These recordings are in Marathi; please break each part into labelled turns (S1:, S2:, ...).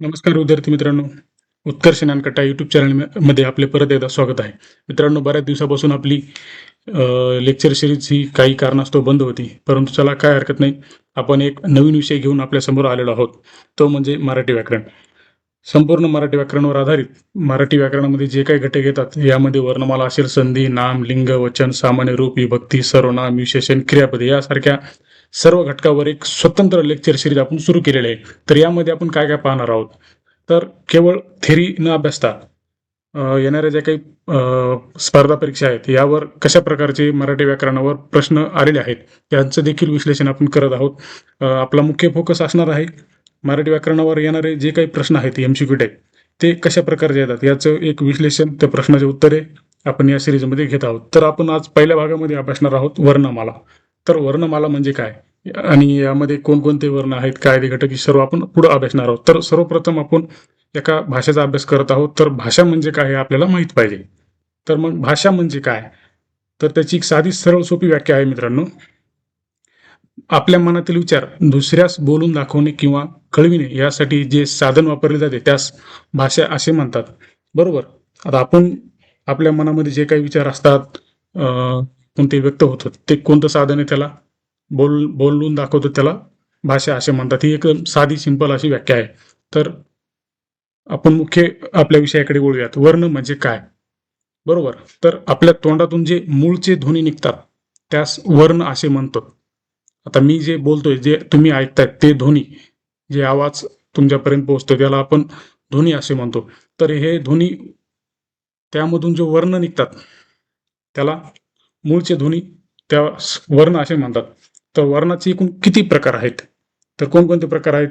S1: नमस्कार विद्यार्थी मित्रांनो. उत्कर्ष नानकट्टा यूट्यूब चॅनलमध्ये आपले परत एकदा स्वागत आहे. मित्रांनो बऱ्याच दिवसापासून आपली लेक्चर सिरीज ही काही कारणास्तव बंद होती. परंतु चला काय हरकत नाही. आपण एक नवीन विषय घेऊन आपल्यासमोर आलेलो आहोत. तो म्हणजे मराठी व्याकरण. संपूर्ण मराठी व्याकरणावर आधारित मराठी व्याकरणामध्ये जे काही घटक येतात यामध्ये वर्णमाला असेल संधी नाम लिंग वचन सामान्य रूप विभक्ती सर्वनाम विशेषण क्रियापदे यासारख्या सर्व घटकावर एक स्वतंत्र लेक्चर सिरीज आपण सुरू केलेले आहे. तर यामध्ये आपण काय काय पाहणार आहोत? तर केवळ थेरी न अभ्यासता येणाऱ्या ज्या काही स्पर्धा परीक्षा आहेत यावर कशा प्रकारचे मराठी व्याकरणावर प्रश्न आलेले आहेत यांचं देखील विश्लेषण आपण करत आहोत. आपला मुख्य फोकस असणार आहे मराठी व्याकरणावर येणारे जे काही प्रश्न आहेत एम सी टाईप ते कशा प्रकारचे येतात याचं एक विश्लेषण त्या प्रश्नाचे उत्तरे आपण या सिरीजमध्ये घेत आहोत. तर आपण आज पहिल्या भागामध्ये अभ्यासणार आहोत वर्णमाला. तर वर्णमाला म्हणजे काय? आणि यामध्ये कोणकोणते वर्ण आहेत कायदे घटक हे सर्व आपण पुढे अभ्यासणार आहोत. तर सर्वप्रथम आपण एका भाषेचा अभ्यास करत आहोत. तर भाषा म्हणजे काय हे आपल्याला माहीत पाहिजे. तर मग भाषा म्हणजे काय? तर त्याची एक साधी सरळ सोपी व्याख्या आहे मित्रांनो. आपल्या मनातील विचार दुसऱ्यास बोलून दाखवणे किंवा कळविणे यासाठी जे साधन वापरले जाते त्यास भाषा असे म्हणतात. बरोबर? आता आपण आपल्या मनामध्ये जे काही विचार असतात कोणते व्यक्त होतात ते कोणतं साधन आहे त्याला बोल बोलून दाखवतो त्याला. भाषा असे म्हणतात. ही एकदम साधी सिंपल अशी व्याख्या आहे. तर आपण मुख्य आपल्या विषयाकडे बोलूयात वर्ण म्हणजे काय? बरोबर? तर आपल्या तोंडातून जे मूळचे ध्वनी निघतात त्यास वर्ण असे म्हणतो. आता मी जे बोलतोय जे तुम्ही ऐकताय ते ध्वनी जे आवाज तुमच्यापर्यंत पोहोचतो त्याला आपण ध्वनी असे म्हणतो. तर हे ध्वनी त्यामधून जो वर्ण निघतात त्याला मूळचे ध्वनी त्या वर्ण असे म्हणतात. तर वर्णाचे एकूण किती प्रकार आहेत? तर कोणकोणते प्रकार आहेत?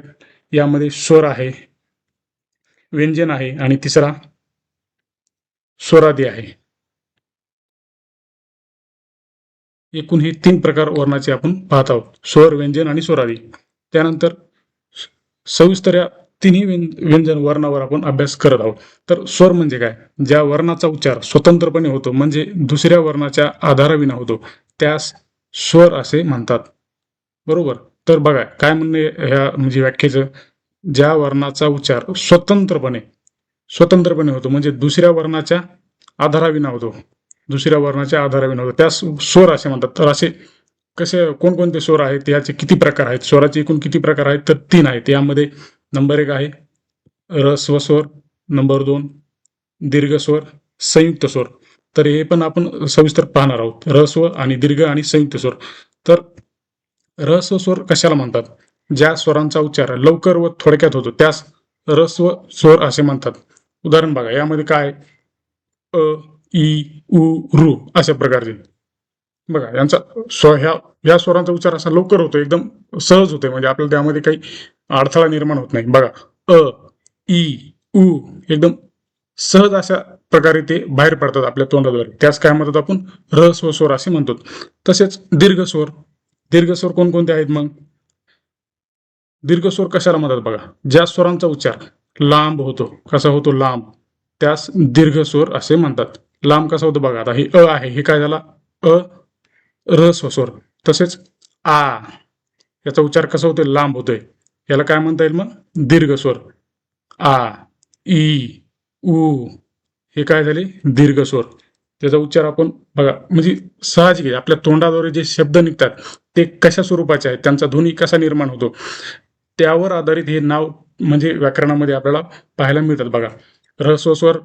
S1: यामध्ये स्वर आहे व्यंजन आहे आणि तिसरा स्वरादी आहे. एकूण हे तीन प्रकार वर्णाचे आपण पाहत आहोत स्वर व्यंजन आणि स्वरादी. त्यानंतर सविस्तर या तिन्ही व्यं- व्यंजन वर्णावर आपण अभ्यास करत आहोत. तर स्वर म्हणजे काय? ज्या वर्णाचा उच्चार स्वतंत्रपणे होतो म्हणजे दुसऱ्या वर्णाच्या आधाराविना होतो त्यास स्वर असे म्हणतात. बरोबर. तर बघा काय म्हणणे ह्या म्हणजे व्याख्येचं? ज्या वर्णाचा उच्चार स्वतंत्रपणे स्वतंत्रपणे होतो म्हणजे दुसऱ्या वर्णाच्या आधाराविना होतो. दुसऱ्या वर्णाच्या आधाराविना होतो. त्या स्वर असे म्हणतात. तर असे कसे कोणकोणते स्वर आहेत? याचे किती प्रकार आहेत? स्वराचे एकूण किती प्रकार आहेत? तर तीन आहेत. यामध्ये नंबर एक आहे रस्व स्वर. नंबर दोन दीर्घ स्वर संयुक्त स्वर. तर हे पण आपण सविस्तर पाहणार आहोत. रस्व आणि दीर्घ आणि संयुक्त स्वर. तर रस्व स्वर कशाला म्हणतात? ज्या स्वरांचा उच्चार लवकर व थोडक्यात होतो त्यास रस्व स्वर असे म्हणतात. उदाहरण बघा यामध्ये काय? अ ई उ रु अशा प्रकारचे. बघा यांचा स्व ह्या या स्वरांचा उच्चार असा लवकर होतो एकदम सहज होते म्हणजे आपल्याला त्यामध्ये काही अडथळा निर्माण होत नाही. बघा अ ई उ एकदम सहज अशा प्रकारे ते बाहेर पडतात आपल्या तोंडाद्वारे. त्यास काय म्हणतात आपण? रहस्व स्वर असे म्हणतो. तसेच दीर्घ स्वर दीर्घ स्वर कोणकोणते आहेत मग? दीर्घ स्वर कशाला म्हणतात बघा? ज्या स्वरांचा उच्चार लांब होतो. कसा होतो? लांब. त्यास दीर्घ स्वर असे म्हणतात. लांब कसा होतो बघा? आता हे अ आहे. हे काय झाला? अ रस्वस्वर तसेच आ याचा उच्चार कसा होतोय? लांब होतोय. याला काय म्हणता येईल मग? दीर्घ स्वर. आ ई उ हे काय झाले? दीर्घ स्वर. त्याचा उच्चार आपण बघा. म्हणजे साहजिक आपल्या तोंडाद्वारे जे शब्द निघतात ते कशा स्वरूपाचे आहेत त्यांचा ध्वनी कसा निर्माण होतो त्यावर आधारित हे नाव म्हणजे व्याकरणामध्ये आपल्याला पाहायला मिळतात बघा. रहस्वस्वर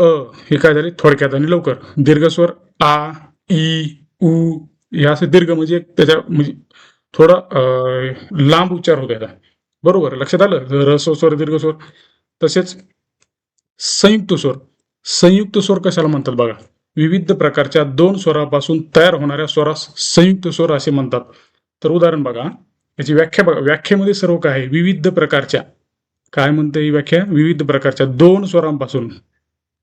S1: अ हे काय झाले? थोडक्यात आणि लवकर. दीर्घ स्वर आ ई उ हे असे दीर्घ म्हणजे त्याच्या म्हणजे थोडा अं, लांब उच्चार होतो याचा बरोबर? लक्षात आलं? रहस्वस्वर स्वर दीर्घ स्वर तसेच संयुक्त स्वर संयुक्त स्वर कशाला म्हणतात बघा? विविध प्रकारच्या दोन स्वरापासून तयार होणाऱ्या स्वरास संयुक्त स्वर असे म्हणतात. तर उदाहरण बघा. याची व्याख्या बघा. व्याख्येमध्ये सर्व काय आहे? विविध प्रकारच्या. काय म्हणते ही व्याख्या? विविध प्रकारच्या दोन स्वरांपासून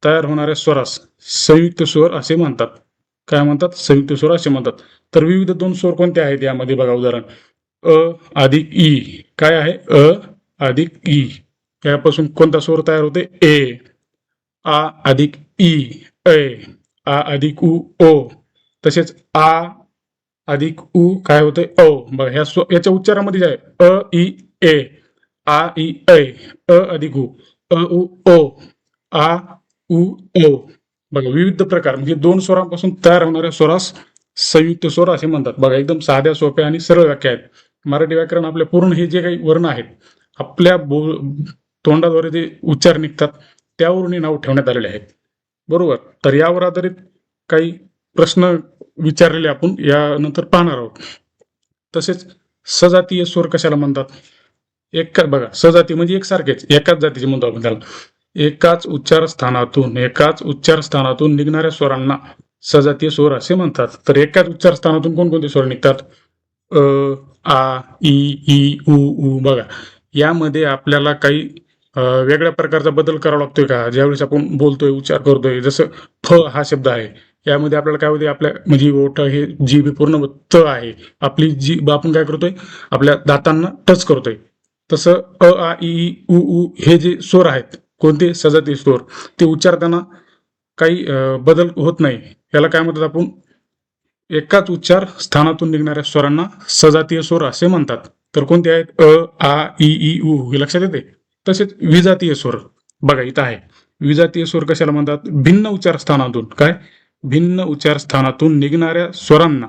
S1: तयार होणाऱ्या स्वरास संयुक्त स्वर असे म्हणतात. काय म्हणतात? संयुक्त स्वर असे म्हणतात. तर विविध दोन स्वर कोणते आहेत? यामध्ये बघा उदाहरण. अ अधिक ई. काय आहे? अ अधिक ई. यापासून कोणता स्वर तयार होते? ए. आ अधिक ई. ए आ अधिक उ ओ. तसेच आ अधिक उ काय होतंय? ओ बघा ह्या स्व याच्या उच्चारामध्ये जे आहे अ ई ए. आ इ ए अ अधिक उ. अ उ ओ. आ उ ओ. बघा विविध प्रकार म्हणजे दोन स्वरांपासून तयार होणाऱ्या स्वरास संयुक्त स्वर असे म्हणतात. बघा एकदम साध्या सोप्या आणि सरळ व्याख्या आहेत. मराठी व्याकरण आपल्या पूर्ण हे जे काही वर्ण आहेत आपल्या बो तोंडाद्वारे जे उच्चार निघतात त्यावरून हे नाव ठेवण्यात आलेले आहेत. बरोबर. तर यावर आधारित काही प्रश्न विचारलेले आपण यानंतर पाहणार आहोत. तसेच सजातीय स्वर कशाला म्हणतात? एका बघा सजाती म्हणजे एकसारखेच एकाच जातीचे म्हणतो आपण त्याला. एकाच उच्चारस्थानातून एकाच उच्चारस्थानातून निघणाऱ्या स्वरांना सजातीय स्वर असे म्हणतात. तर एकाच उच्चारस्थानातून कोणकोणते स्वर निघतात? अ आ इ ई उ उ बघा. यामध्ये आपल्याला काही वेगळ्या प्रकारचा बदल करावा लागतोय का? ज्यावेळेस आपण बोलतोय उच्चार करतोय जसं फ हा शब्द आहे यामध्ये आपल्याला काय होते आपल्या म्हणजे ओठ हे जीभ बी पूर्ण त आहे आपली जीभ आपण काय करतोय? आपल्या दातांना टच करतोय. तसं अ आ ई, उ उ हे जे स्वर आहेत कोणते? सजाती स्वर. ते उच्चारताना काही बदल होत नाही. याला काय म्हणतात आपण? एकाच उच्चार स्थानातून निघणाऱ्या स्वरांना सजातीय स्वर असे म्हणतात. तर कोणते आहेत? अ आ ई ई उ हे लक्षात येते तसेच विजातीय स्वर. बघा इथं आहे. विजातीय स्वर कशाला म्हणतात? भिन्न उच्चारस्थानातून काय? भिन्न उच्चारस्थानातून निघणाऱ्या स्वरांना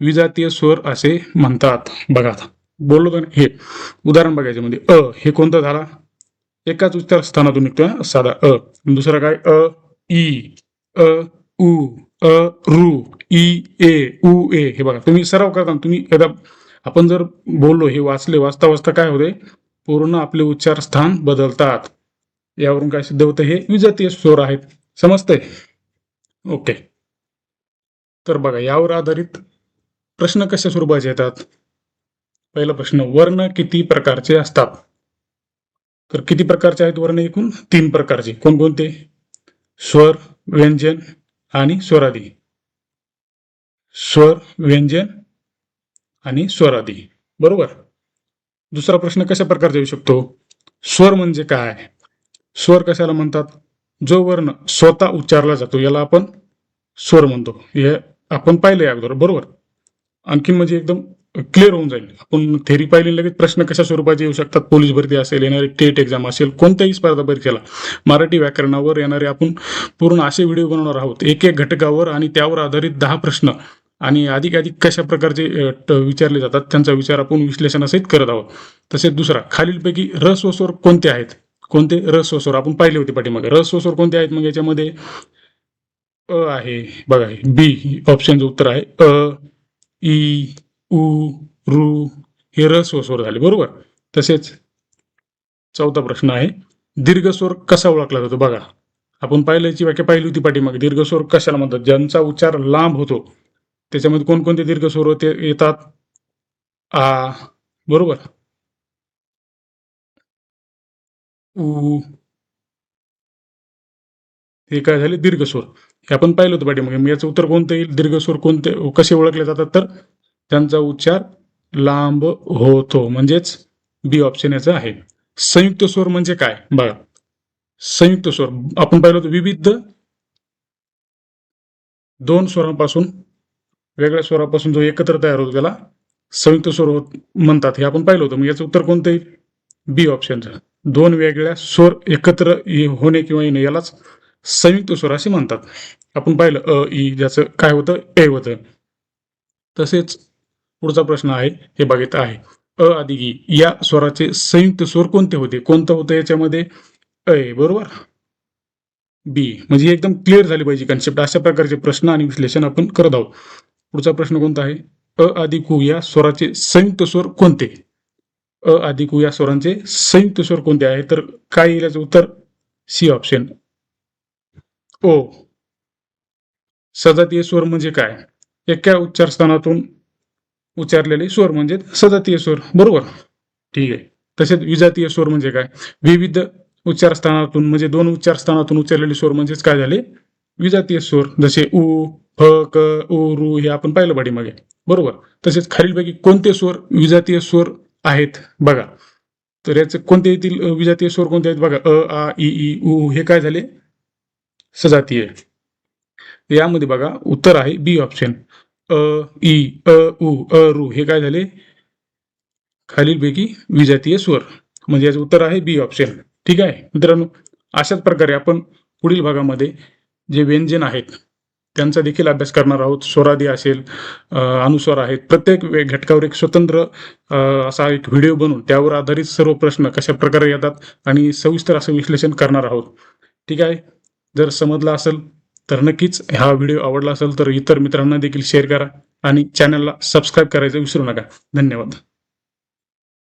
S1: विजातीय स्वर असे म्हणतात. बघा बोललो तर हे. उदाहरण बघायचं म्हणजे अ हे कोणतं झाला? एकाच उच्चारस्थानातून निघतोय साधा अ. दुसरा काय? अ ई. अ उ. अ रू. ई ए. उ. ए. हे बघा. तुम्ही सराव करताना तुम्ही एकदा आपण जर बोललो हे वाचले वाचता वाचता काय होते? पूर्ण आपले उच्चार स्थान बदलतात. यावरून काय सिद्ध होतं? हे विजातीय स्वर आहेत. समजतंय? ओके. तर बघा यावर आधारित प्रश्न कशा स्वरूपाचे येतात? पहिला प्रश्न वर्ण किती प्रकारचे असतात? तर किती प्रकारचे आहेत वर्ण एकूण? तीन प्रकारचे. कोणकोणते? स्वर व्यंजन आणि स्वरादी. स्वर व्यंजन आणि स्वरादी. बरोबर? दुसरा प्रश्न कशा प्रकारचा येऊ शकतो? स्वर म्हणजे काय? स्वर कशाला म्हणतात? जो वर्ण स्वतः उच्चारला जातो याला आपण स्वर म्हणतो. हे आपण पाहिलंय अगोदर बरोबर? आणखीन म्हणजे एकदम क्लिअर होऊन जाईल. आपण थेरी पाहिली लगेच प्रश्न कशा स्वरूपाचे येऊ शकतात? पोलीस भरती असेल येणारी टेट एक्झाम असेल कोणत्याही स्पर्धा परीक्षेला मराठी व्याकरणावर येणारे आपण पूर्ण असे व्हिडिओ बनवणार आहोत. एक एक घटकावर आणि त्यावर आधारित दहा प्रश्न आणि अधिकाधिक कशा प्रकारचे विचारले जातात त्यांचा विचार आपण विश्लेषणासहित करत आहोत. तसेच दुसरा खालीलपैकी रस व स्वर कोणते आहेत? कोणते रस स्वर? आपण पाहिले होते पाठीमागे. रस व कोणते आहेत? मग याच्यामध्ये अ आहे बघा बी ऑप्शनचं उत्तर आहे. अ ई उ रू हे रस व स्वर झाले बरोबर? तसेच चौथा प्रश्न आहे दीर्घ स्वर कसा ओळखला जातो? बघा आपण पाहिल्याची व्याख्या पाहिली होती पाठीमागे. दीर्घ स्वर कशाला म्हणतात? ज्यांचा उच्चार लांब होतो. त्याच्यामध्ये कोणकोणते दीर्घ स्वर होते येतात? आ बरोबर. उ हे काय झाले? दीर्घ स्वर. हे आपण पाहिलं होतं पाठीमागे. मग याचं उत्तर कोणतं येईल? दीर्घ स्वर कोणते कसे ओळखले जातात? तर त्यांचा उच्चार लांब होतो. म्हणजेच बी ऑप्शन याचं आहे. संयुक्त स्वर म्हणजे काय? बघा. संयुक्त स्वर. आपण पाहिलं होतं विविध दोन स्वरांपासून वेगळ्या स्वरापासून जो एकत्र तयार होतो त्याला संयुक्त स्वर होत म्हणतात. हे आपण पाहिलं होतं. मग याचं उत्तर कोणतं येईल बी ऑप्शनचं दोन वेगळ्या स्वर एकत्र होणे किंवा येणे यालाच संयुक्त स्वर असे म्हणतात. आपण पाहिलं अ ई ज्याचं काय होतं? ए होतं. तसेच पुढचा प्रश्न आहे हे बघित आहे. अ अधिक ई. या स्वराचे संयुक्त स्वर कोणते होते? कोणतं होतं याच्यामध्ये? अय बरोबर? बी. म्हणजे एकदम क्लिअर झाली पाहिजे कन्सेप्ट अशा प्रकारचे प्रश्न आणि विश्लेषण आपण करत आहोत. पुढचा प्रश्न कोणता आहे? अ अधिक या स्वराचे संयुक्त स्वर कोणते? अ अधिक या स्वरांचे संयुक्त स्वर कोणते आहे? तर काय येईल याचं उत्तर? C option. ओ. सजातीय स्वर म्हणजे काय? एका उच्चारस्थानातून उच्चारलेले स्वर म्हणजे सजातीय स्वर. बरोबर? ठीक आहे. तसेच विजातीय स्वर म्हणजे काय? विविध उच्चारस्थानातून म्हणजे दोन उच्चारस्थानातून उच्चारलेले स्वर म्हणजेच काय झाले? विजातीय स्वर. जसे उ फ क उ रु हे आपण पाहिलं पाठीमागे. बरोबर? तसेच खालीलपैकी कोणते स्वर विजातीय स्वर आहेत? बघा. तर याचे कोणते येतील विजातीय स्वर कोणते आहेत? बघा. अ आ इ ई उ हे काय झाले? सजातीय. यामध्ये बघा उत्तर आहे बी ऑप्शन. अ ई अ उ अ रु हे काय झाले? खालीलपैकी विजातीय स्वर. म्हणजे याचं उत्तर आहे बी ऑप्शन. ठीक आहे? मित्रांनो अशाच प्रकारे आपण पुढील भागामध्ये जे व्यंजन आहेत त्यांचा देखील अभ्यास करणार आहोत. स्वरादी असेल अनुस्वार आहेत. प्रत्येक घटकावर एक स्वतंत्र असा एक व्हिडिओ बनवून त्यावर आधारित सर्व प्रश्न कशा प्रकारे येतात आणि सविस्तर असं विश्लेषण करणार आहोत. ठीक आहे? जर समजला असेल तर नक्कीच हा व्हिडिओ आवडला असेल तर इतर मित्रांना देखील शेअर करा आणि चॅनलला सबस्क्राईब करायचं विसरू नका. धन्यवाद.